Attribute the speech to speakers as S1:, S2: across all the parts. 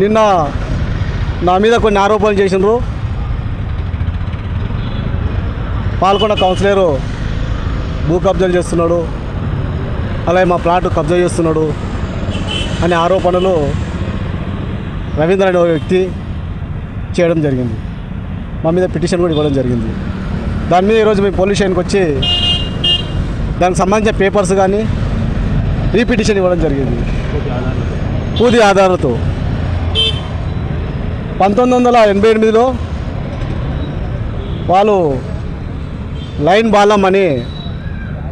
S1: నిన్న నా మీద కొన్ని ఆరోపణలు చేసినారు పాల్గొన్న కౌన్సిలరు భూ కబ్జాలు చేస్తున్నాడు. అలాగే మా ప్లాట్ కబ్జా చేస్తున్నాడు అనే ఆరోపణలు రవీంద్ర అనే వ్యక్తి చేయడం జరిగింది. మా మీద పిటిషన్ కూడా ఇవ్వడం జరిగింది. దాని మీద ఈరోజు మేము పోలీస్ స్టేషన్కి వచ్చి దానికి సంబంధించిన పేపర్స్ కానీ రీపిటిషన్ ఇవ్వడం జరిగింది. పూది ఆధారాలతో. పంతొమ్మిది వందల ఎనభై ఎనిమిదిలో వాళ్ళు లైన్ బాలం అని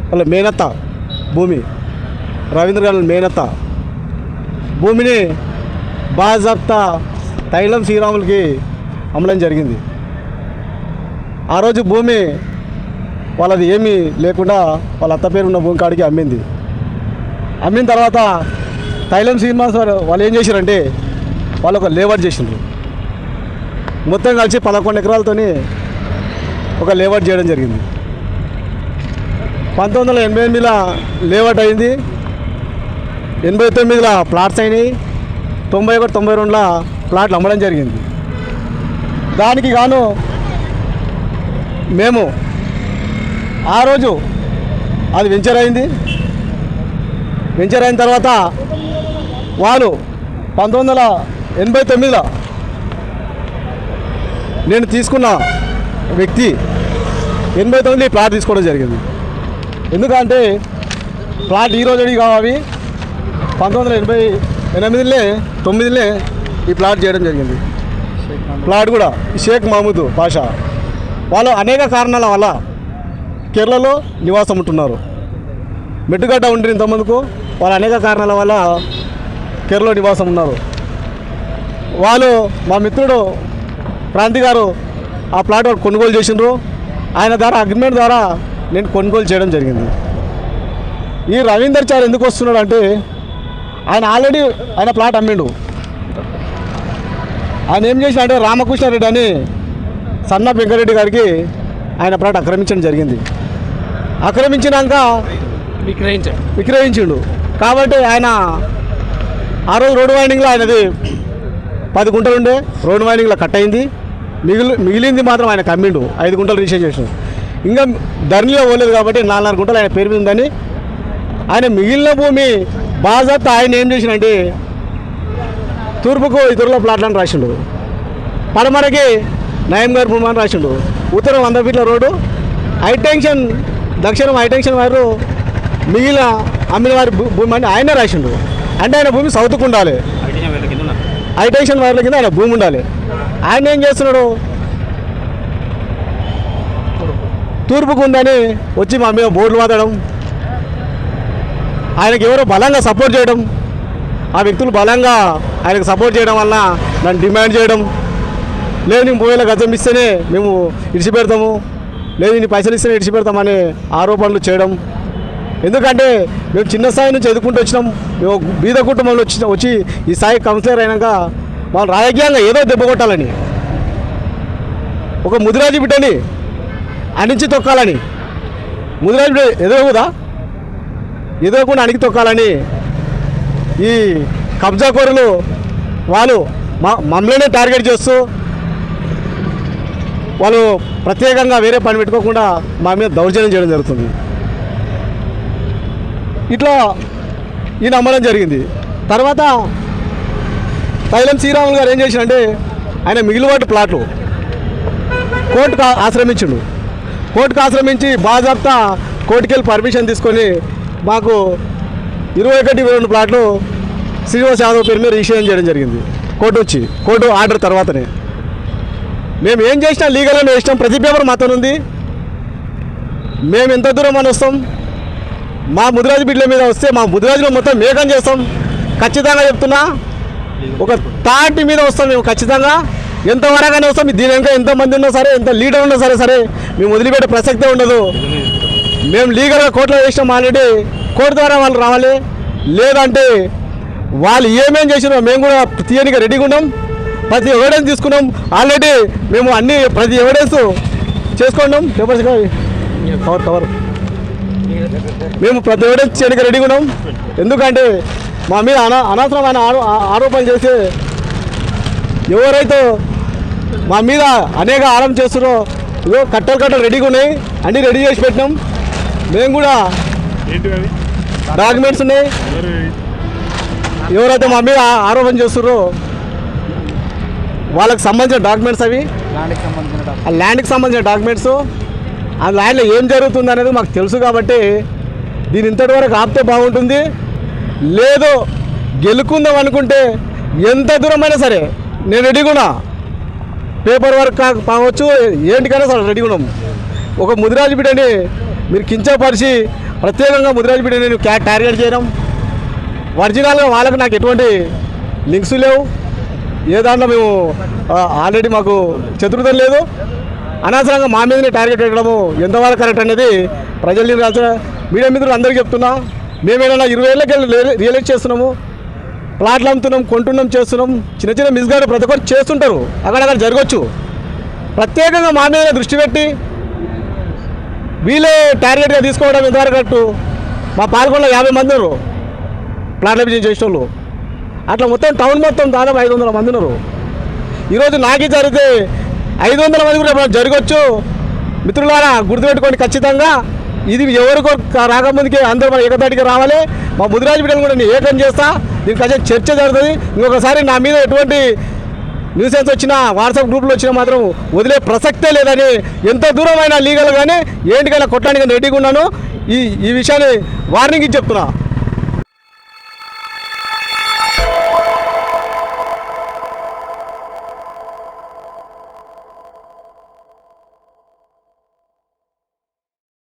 S1: వాళ్ళ మేనత్త భూమి రవీంద్ర గారి మేనత్త భూమిని బాజాప్తా తైలం శ్రీరాములకి అమ్మడం జరిగింది. ఆ రోజు భూమి వాళ్ళది ఏమీ లేకుండా వాళ్ళ అత్త పేరు ఉన్న భూమి కాడికి అమ్మింది. అమ్మిన తర్వాత తైలం శ్రీనివాస్ వాళ్ళు ఏం చేశారంటే వాళ్ళు ఒక లేవర్ చేసిండ్రు. మొత్తం కలిసి పదకొండు ఎకరాలతోని ఒక లేఅవుట్ చేయడం జరిగింది. పంతొమ్మిది వందల ఎనభై ఎనిమిదిలో లేఅవుట్ అయింది. ఎనభై తొమ్మిదిలో ప్లాట్స్ అయినాయి. తొంభై ఒకటి తొంభై రెండులో ప్లాట్లు అమ్మడం జరిగింది. దానికి గాను మేము ఆ రోజు అది వెంచర్ అయింది. వెంచర్ అయిన తర్వాత వాళ్ళు పంతొమ్మిది వందల ఎనభై తొమ్మిదిలో నేను తీసుకున్న వ్యక్తి ఎనభై తొమ్మిది ప్లాట్ తీసుకోవడం జరిగింది. ఎందుకంటే ప్లాట్ ఈ రోజు అడిగి కావాలి. పంతొమ్మిది వందల ఎనభై ఎనిమిదిలే తొమ్మిదిలే ఈ ప్లాట్ చేయడం జరిగింది. ప్లాట్ కూడా షేక్ మహమూద్ పాషా వాళ్ళు అనేక కారణాల వల్ల కేరళలో నివాసం ఉంటున్నారు. మెట్టుగడ్డ ఉండి ఇంతమందుకు వాళ్ళు అనేక కారణాల వల్ల కేరళలో నివాసం ఉన్నారు. వాళ్ళు మా మిత్రుడు క్రాంతి గారు ఆ ప్లాట్ వాళ్ళు కొనుగోలు చేసిండ్రు. ఆయన ద్వారా అగ్రిమెంట్ ద్వారా నేను కొనుగోలు చేయడం జరిగింది. ఈ రవీందర్ చార్ ఎందుకు వస్తున్నాడు అంటే ఆయన ఆల్రెడీ ఆయన ప్లాట్ అమ్మిండు. ఆయన ఏం చేసిన అంటే రామకృష్ణారెడ్డి అని సన్న వెంకరెడ్డి గారికి ఆయన ప్లాట్ ఆక్రమించడం జరిగింది. ఆక్రమించినాక
S2: విక్రయించాడు.
S1: విక్రయించిండు. కాబట్టి ఆయన ఆ రోజు రోడ్డు వైండింగ్లో ఆయనది పది గుంటలు ఉండే రోడ్డు వైండింగ్లో కట్ అయింది. మిగిలి మిగిలింది మాత్రం ఆయన కమ్మిండు. ఐదు గుంటలు రిజిస్టర్ చేసిండు. ఇంకా ధరణిలో పోలేదు కాబట్టి నాలుగున్నర గుంటలు ఆయన పేరు మీద ఉందని. ఆయన మిగిలిన భూమి బాజాప్తా ఆయన ఏం చేసినంటే తూర్పుకు ఇతరుల ప్లాట్లను రాసిండు. పడమరకి నయం గారి భూమి అని రాసిండు. ఉత్తరం వంద ఫీట్ల రోడ్డు. హైటెన్షన్ దక్షిణం హైటెన్షన్ వారు మిగిలిన అమ్మిన వారి భూమి అని ఆయనే రాసిండు. అంటే ఆయన భూమి సౌత్కు ఉండాలి. హైటెన్షన్ వైర్ల కింద ఆయన భూమి ఉండాలి. ఆయన ఏం చేస్తున్నాడు? తూర్పుకు ఉందని వచ్చి మా మీద బోర్డులు వాదడం ఆయనకి ఎవరో బలంగా సపోర్ట్ చేయడం ఆ వ్యక్తులు బలంగా ఆయనకు సపోర్ట్ చేయడం వల్ల నన్ను డిమాండ్ చేయడం. లేదు నీ మూవేల గజం ఇస్తేనే మేము ఇడిచిపెడతాము. లేదు నీ పైసలు ఇస్తేనే ఇడిచిపెడతామని ఆరోపణలు చేయడం. ఎందుకంటే మేము చిన్న స్థాయి నుంచి ఎదుర్కొంటూ వచ్చినాం. మేము బీద కుటుంబంలో వచ్చి వచ్చి ఈ స్థాయి కౌన్సిలర్ అయినాక వాళ్ళు రాజకీయంగా ఏదో దెబ్బ కొట్టాలని. ఒక ముదిరాజు బిడ్డని అణించి తొక్కాలని. ముదిరాజు బిడ్డ ఎదురుగుదా ఎదురకుండా అణికి తొక్కాలని. ఈ కబ్జా కోరులు వాళ్ళు మా మమ్మల్నే టార్గెట్ చేస్తూ వాళ్ళు ప్రత్యేకంగా వేరే పని పెట్టుకోకుండా మా మీద దౌర్జన్యం చేయడం జరుగుతుంది. ఇట్లా ఈ నమ్మడం జరిగింది. తర్వాత తైలం శ్రీరాములు గారు ఏం చేసినంటే ఆయన మిగిలివాటి ప్లాట్లు కోర్టుకు ఆశ్రమించిండు కోర్టుకు ఆశ్రమించి బాజాప్తా కోర్టుకెళ్ళి పర్మిషన్ తీసుకొని మాకు ఇరవై ఒకటి ఇరవై రెండు ప్లాట్లు శ్రీనివాస్ యాదవ్ పేరు మీద రిజిస్ట్రేషన్ చేయడం జరిగింది. కోర్టు వచ్చి కోర్టు ఆర్డర్ తర్వాతనే. మేము ఏం చేసినా లీగల్గా మేము ఇష్టం ప్రతి పేపర్ మాతోనుంది ఉంది. మేము ఎంత దూరం అని వస్తాం? మా ముదిరాజు బిడ్డల మీద వస్తే మా ముదిరాజులో మొత్తం మేకం చేస్తాం. ఖచ్చితంగా చెప్తున్నా. ఒక తాటి మీద వస్తాం మేము ఖచ్చితంగా. ఎంతవరకనే వస్తాం. దీని వెనక ఎంతమంది ఉన్నా సరే ఎంత లీడర్ ఉన్నా సరే సరే మేము వదిలిపెట్టే ప్రసక్తే ఉండదు. మేము లీగల్గా కోర్టులో వేసినాం ఆల్రెడీ. కోర్టు ద్వారా వాళ్ళు రావాలి. లేదంటే వాళ్ళు ఏమేం చేసినారో మేము కూడా తీయనిగా రెడీగా ఉన్నాం. ప్రతి ఎవిడెన్స్ తీసుకున్నాం. ఆల్రెడీ మేము అన్ని ప్రతి ఎవిడెన్స్ చేసుకున్నాం. పేపర్స్ కవర్ కవర్ మేము ప్రతి ఎవిడెన్స్ చేయడానికి రెడీగా ఉన్నాం. ఎందుకంటే మా మీద అనా అనవసరమైన ఆరోపణలు చేసి ఎవరైతే మా మీద అనేక ఆరం చేస్తున్నారో ఇగో కట్టలు కట్టలు రెడీగా ఉన్నాయి. అన్నీ రెడీ చేసి పెట్టినాం. మేము కూడా డాక్యుమెంట్స్ ఉన్నాయి.
S2: ఎవరు
S1: ఎవరైతే మా మీద ఆరోపణ చేస్తున్నారో వాళ్ళకి సంబంధించిన డాక్యుమెంట్స్ అవి ఆ ల్యాండ్కి సంబంధించిన డాక్యుమెంట్స్ ఆ ల్యాండ్లో ఏం జరుగుతుంది అనేది మాకు తెలుసు కాబట్టి దీని ఇంతటి వరకు ఆపితే బాగుంటుంది. లేదు గెలుకుందాం అనుకుంటే ఎంత దూరమైనా సరే నేను రెడీగా ఉన్నా పేపర్ వర్క్ కావచ్చు ఏంటికైనా సరే రెడీగా ఉన్నాం ఒక ముదిరాజు బిడ్డని మీరు కించపరిచి ప్రత్యేకంగా ముదిరాజు బిడ్డని నేను క్యా టార్గెట్ చేయడం? ఒరిజినల్గా వాళ్ళకి నాకు ఎటువంటి లింక్స్ లేవు. ఏ దాంట్లో మేము ఆల్రెడీ మాకు చతుర్థం లేదు. అనవసరంగా మా మీదనే టార్గెట్ పెట్టడము ఎంతవరకు కరెక్ట్ అనేది ప్రజల్ని మీడియా మిత్రులు అందరికీ చెప్తున్నా. మేము ఏదైనా ఇరవై ఏళ్ళకి రియలైజ్ చేస్తున్నాము? ప్లాట్లు అమ్ముతున్నాం కొంటున్నాం చేస్తున్నాం చిన్న చిన్న మిస్గాడు ప్రతి ఒక్కరు చేస్తుంటారు. అక్కడక్కడ జరగవచ్చు ప్రత్యేకంగా మా మీద దృష్టి పెట్టి వీళ్ళే టార్గెట్గా తీసుకోవడం ఎంతవరకు మా పాల్గొన్న యాభై మంది ఉన్నారు. ప్లాట్ల బిజినెస్ చేసిన వాళ్ళు అట్లా మొత్తం టౌన్ మొత్తం దాదాపు ఐదు వందల మంది ఉన్నారు. ఈరోజు నాకే జరిగితే ఐదు వందల మంది కూడా ఎప్పుడైనా జరగవచ్చు మిత్రులారా గుర్తుపెట్టుకోండి ఖచ్చితంగా. ఇది ఎవరికో రాకముందుకే అందరూ మన ఏకతాటికి రావాలి. మా ముదిరాజు బిడ్డలు కూడా నేను ఏకం చేస్తా. దీనికి ఖచ్చితంగా చర్చ జరుగుతుంది. ఇంకొకసారి నా మీద ఎటువంటి న్యూసెన్స్ వచ్చినా వాట్సాప్ గ్రూప్లో వచ్చినా మాత్రం వదిలే ప్రసక్తే లేదని ఎంత దూరమైనా లీగల్ కానీ ఏంటికైనా కొట్టడానికి రెడీగా ఉన్నాను. ఈ ఈ విషయాన్ని వార్నింగ్ ఇచ్చి చెప్తున్నా.